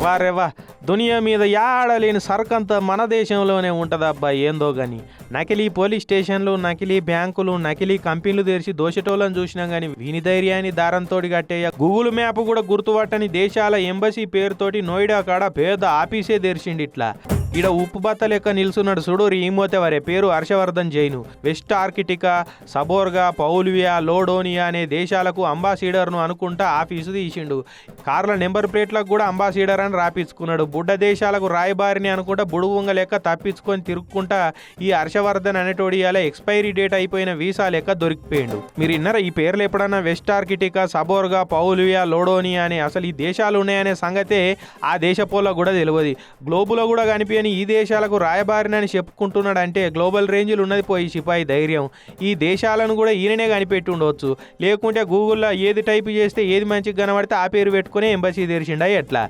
వారెవా దునియా మీద యాడలేని సరుకంతా మన దేశంలోనే ఉంటదబ్బా ఏందో గాని. నకిలీ పోలీస్ స్టేషన్లు నకిలీ బ్యాంకులు నకిలీ కంపెనీలు తెరిచి దోషటోళ్ళని చూసినా కానీ వీని ధైర్యాన్ని దారంతో కట్టేయ గూగుల్ మ్యాప్ కూడా గుర్తుపట్టని దేశాల ఎంబసీ పేరుతోటి నోయిడా కాడ పేద ఆఫీసే తెరిచిండి ఇట్లా ఈడ ఉప్పు బత్త లెక్క నిల్చున్నాడు చూడు ఈమోతే వారి పేరు Harshavardhan Jain. Westarctica Saborga Poulvia Lodonia అనే దేశాలకు అంబాసిడర్ను అనుకుంటా ఆఫీసు తీసిండు. కార్ల నెంబర్ ప్లేట్లకు కూడా అంబాసిడర్ అని రాపించుకున్నాడు. బుడ్డ దేశాలకు రాయబారిని అనుకుంటా బుడుగుంగ లెక్క తప్పించుకొని తిరుక్కుంటా ఈ హర్షవర్ధన్ అనేటోడి ఎక్స్పైరీ డేట్ అయిపోయిన వీసా లెక్క దొరికిపోయిండు. మీరు ఇన్నరా ఈ పేర్లు ఎప్పుడన్నా వెస్ట్ ఆర్కిటికా సబోర్గా పౌల్వియా లోడోనియా అనే అసలు ఈ దేశాలు ఉన్నాయనే సంగతే ఆ దేశపోలో కూడా తెలియదు గ్లోబులో కూడా కనిపించని ఈ దేశాలకు రాయబారినని చెప్పుకుంటున్నాడు అంటే గ్లోబల్ రేంజ్లు ఉన్నది పోయి సిపాయి ధైర్యం. ఈ దేశాలను కూడా ఈయననే కనిపెట్టి ఉండవచ్చు లేకుంటే గూగుల్లో ఏది టైప్ చేస్తే ఏది మంచిగా కనబడితే ఆ పేరు పెట్టుకుని ఎంబసీ తెరిచిండా ఎట్లా?